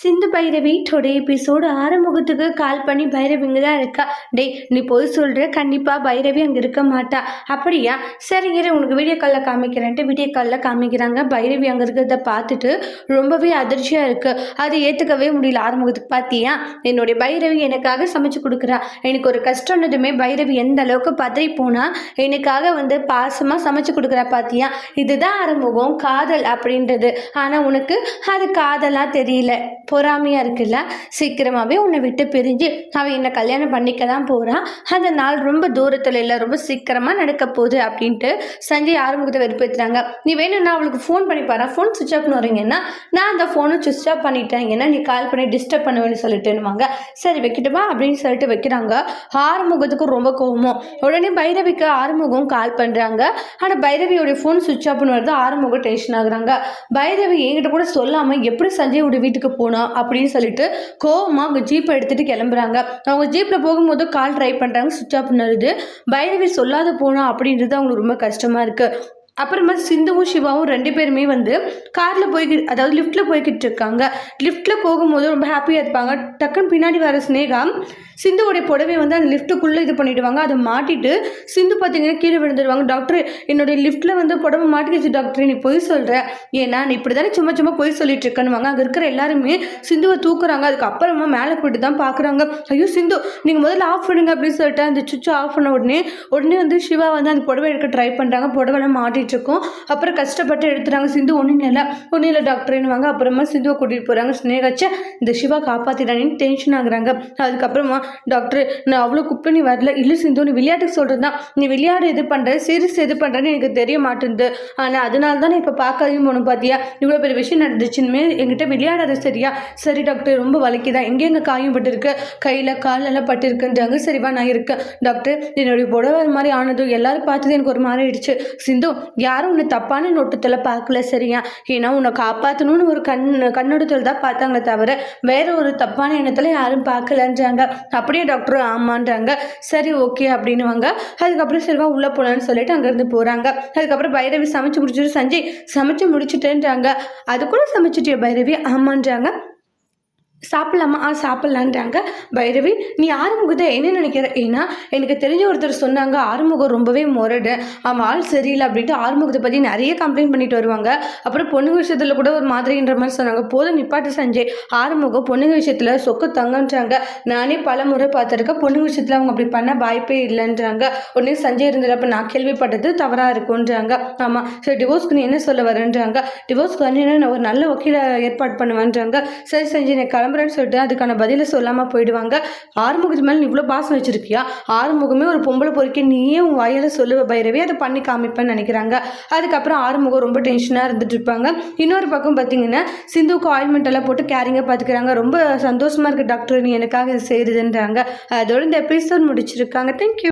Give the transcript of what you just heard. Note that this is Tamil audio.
சிந்து பைரவி டுடே எபிசோடு ஆறுமுகத்துக்கு கால் பண்ணி பைரவி இங்கே தான் இருக்கா? டேய் நீ போய் சொல்கிற கண்டிப்பாக பைரவி அங்கே இருக்க மாட்டா. அப்படியா? சரி இரு உனக்கு வீடியோ காலில் காமிக்கிறேன்ட்டு வீடியோ காலில் காமிக்கிறாங்க. பைரவி அங்கே இருக்கிறத பார்த்துட்டு ரொம்பவே அதிர்ச்சியாக இருக்குது அதை ஏற்றுக்கவே முடியல. ஆறுமுகத்துக்கு பார்த்தியா என்னுடைய பைரவி எனக்காக சமைச்சு கொடுக்குறா. எனக்கு ஒரு கஷ்டம்னதுமே பைரவி எந்த அளவுக்கு பதறி போனால் எனக்காக வந்து பாசமாக சமைச்சு கொடுக்குறா பார்த்தியா இதுதான் ஆறுமுகம் காதல் அப்படின்றது. ஆனால் உனக்கு அது காதலாக தெரியல. பொறாமையாக இருக்குல்ல? சீக்கிரமாகவே உன்னை விட்டு பிரிஞ்சு அவன் என்னை கல்யாணம் பண்ணிக்க தான் போகிறான் அந்த நாள் ரொம்ப தூரத்தில் இல்லை ரொம்ப சீக்கிரமாக நடக்க போகுது அப்படின்ட்டு சஞ்சய் ஆரம்பத்தை வெறுப்பேற்றுறாங்க நீ வேணும்னா அவளுக்கு ஃபோன் பண்ணி பாரு. ஃபோன் சுவிச் ஆஃப்னு வரீங்கன்னா நான் அந்த ஃபோனை சுவிச் ஆஃப் பண்ணிட்டேன். ஏன்னா நீ கால் பண்ணி டிஸ்டர்ப் பண்ணுவேன்னு சொல்லிட்டுன்னுவாங்க. சரி வைக்கட்டுமா? அப்படின்னு சொல்லிட்டு வைக்கிறாங்க. ஆறுமுகத்துக்கு ரொம்ப கோவமும் உடனே பைரவிக்கு ஆறுமுகம் கால் பண்ணுறாங்க ஆனால் பைரவியோடைய ஃபோன் சுவிச் ஆஃப்னு வருது ஆறுமுகம் டென்ஷன் ஆகுறாங்க. பைரவி என்கிட்ட கூட சொல்லாமல் எப்படி சஞ்சயோட வீட்டுக்கு போனோம்? அப்படின்னு சொல்லிட்டு கோவமாக அவங்க ஜீப்பை எடுத்துகிட்டு கிளம்புறாங்க. அவங்க ஜீப்பில் போகும்போது கால் ட்ரை பண்ணுறாங்க சுவிச் ஆஃப் பண்ணுறது. பைரவி சொல்லாத போனோம் அப்படின்றது அவங்களுக்கு ரொம்ப கஷ்டமாக இருக்குது அப்புறமா சிந்துவும் சிவாவும் ரெண்டு பேருமே வந்து காரில் போய்கிட்டு அதாவது லிஃப்ட்டில் போய்கிட்டு இருக்காங்க. லிஃப்ட்டில் போகும்போது ரொம்ப ஹாப்பியாக இருப்பாங்க. டக்குன்னு பின்னாடி வர ஸ்னேகா சிந்துவோடைய புடவை வந்து அந்த லிஃப்ட்டுக்குள்ளே இது பண்ணிவிடுவாங்க அதை மாட்டிட்டு சிந்து பார்த்தீங்கன்னா கீழே விழுந்துருவாங்க. டாக்டர் என்னுடைய லிஃப்ட்டில் வந்து புடவை மாட்டிக்கிச்சு டாக்டர் நீ பொய் சொல்கிற ஏன்னா நீ இப்படி தானே சும்மா சும்மா பொய் சொல்லிட்டு இருக்கணுவாங்க அங்கே இருக்கிற எல்லாருமே சிந்துவை தூக்குறாங்க. அதுக்கப்புறமா மேலே போயிட்டு தான் பார்க்குறாங்க ஐயோ சிந்து நீங்கள் முதல்ல ஆஃப் பண்ணுங்க அப்படின்னு சொல்லிட்டு அந்த சுவிட்சை ஆஃப் பண்ண உடனே உடனே வந்து சிவா வந்து அந்த புடவை எடுக்க ட்ரை பண்ணுறாங்க புடவைலாம் மாட்டிட்டு இருக்கும் அப்புறம் கஷ்டப்பட்டு எடுத்துறாங்க சிந்து. ஒன்றும் இல்லை. ஒன்றும் இல்லை டாக்டர்னுவாங்க அப்புறமா சிந்துவை கூட்டிகிட்டு போகிறாங்க ஸ்னேகாச்சா இந்த சிவா காப்பாற்றிடானேன்னு டென்ஷன் ஆகுறாங்க. அதுக்கப்புறமா டாக்டர் நான் அவ்வளோ குப்பை நீ வரல. இல்லை சிந்து நீ விளையாட்டுக்கு சொல்கிறது தான். நீ விளையாட இது பண்ணுற சீரியஸ் இது பண்ணுறேன்னு எனக்கு தெரிய மாட்டேங்குது ஆனால் அதனால தான் நான் இப்போ பார்க்காதையும் போகணும் பார்த்தியா இவ்வளோ பெரிய விஷயம் நடந்துச்சுன்னு என்கிட்ட விளையாடாத சரியா. சரி டாக்டர் ரொம்ப வலிக்குதான் எங்கெங்கே காயம் பட்டிருக்கு? கையில் காலெல்லாம் பட்டிருக்குன்றாங்க. சரிவா நான் இருக்கேன். டாக்டர் என்னுடைய புடவை அது மாதிரி ஆனதும் எல்லாரும் பார்த்தது எனக்கு ஒரு மாதிரி ஆயிடுச்சு. சிந்து யாரும் உன்னை தப்பான நோட்டத்தில் பார்க்கல சரியா? ஏன்னா உன்னை காப்பாற்றணும்னு ஒரு கண் கண்ணோட்டத்தில் தான் பார்த்தாங்களே தவிர வேற ஒரு தப்பான எண்ணத்தில் யாரும் பார்க்கலன்றாங்க. அப்படியே டாக்டர் ஆமான்றாங்க. சரி ஓகே அப்படின்னுவாங்க. அதுக்கப்புறம் சரிவா உள்ளே போகலான்னு சொல்லிட்டு அங்கேருந்து போகிறாங்க அதுக்கப்புறம் பைரவி சமைச்சு முடிச்சுட்டு சஞ்சய் சமைச்சு முடிச்சுட்டேன்றாங்க. அது கூட சமைச்சிட்டியா பைரவி ஆமான்றாங்க. சாப்பிட்லாமா? ஆ சாப்பிட்லான்றாங்க. பைரவி நீ ஆறுமுகத்தை என்ன நினைக்கிற? ஏன்னா எனக்கு தெரிஞ்ச ஒருத்தர் சொன்னாங்க ஆறுமுகம் ரொம்பவே முரடு. அவன் ஆள் சரியில்லை அப்படின்ட்டு ஆறுமுகத்தை பற்றி நிறைய கம்ப்ளைண்ட் பண்ணிட்டு வருவாங்க. அப்புறம் பொண்ணுங்க விஷயத்தில் கூட ஒரு மாதிரின்ற மாதிரி சொன்னாங்க. போதும் நிப்பாட்டு சஞ்சய். ஆறுமுகம் பொண்ணுங்க விஷயத்தில் சொக்கு தங்கன்றாங்க நானே பல முறை பார்த்துருக்கேன். பொண்ணுங்க விஷயத்தில் அவங்க அப்படி பண்ண வாய்ப்பே இல்லைன்றாங்க. உடனே சஞ்சய் இருந்தது அப்போ நான் கேள்விப்பட்டது தவறாக இருக்குன்றாங்க ஆமாம் சரி டிவோர்ஸ்க்கு நீ என்ன சொல்ல வரேன்றாங்க. டிவோர்ஸ்க்கு வந்து நான் ஒரு நல்ல வக்கீலை ஏற்பாடு பண்ணுவேன்றாங்க. சரி சஞ்சய் நான் கிளம்புறேன்னு சொல்லிட்டு அதுக்கான பதிலை சொல்லாமல் போயிடுவாங்க. ஆறுமுகத்து மேலே நீ இவ்வளோ பாசம் வச்சிருக்கியா? ஆறுமுகமே ஒரு பொம்பளை பொறுக்கி நீயே உன் வாயில் சொல்லுவ பைரவே. அதை பண்ணி காமிப்பேன்னு நினைக்கிறாங்க. அதுக்கப்புறம் ஆறுமுகம் ரொம்ப டென்ஷனாக இருந்துட்டு இருப்பாங்க. இன்னொரு பக்கம் பார்த்தீங்கன்னா சிந்துவுக்கு ஆயில்மெண்ட் எல்லாம் போட்டு கேரிங்காக பார்த்துக்கிறாங்க ரொம்ப சந்தோஷமாக இருக்குது டாக்டர் நீ எனக்காக இது செய்யுதுன்றாங்க அதோட இந்த எபிசோட் முடிச்சிருக்காங்க. தேங்க்யூ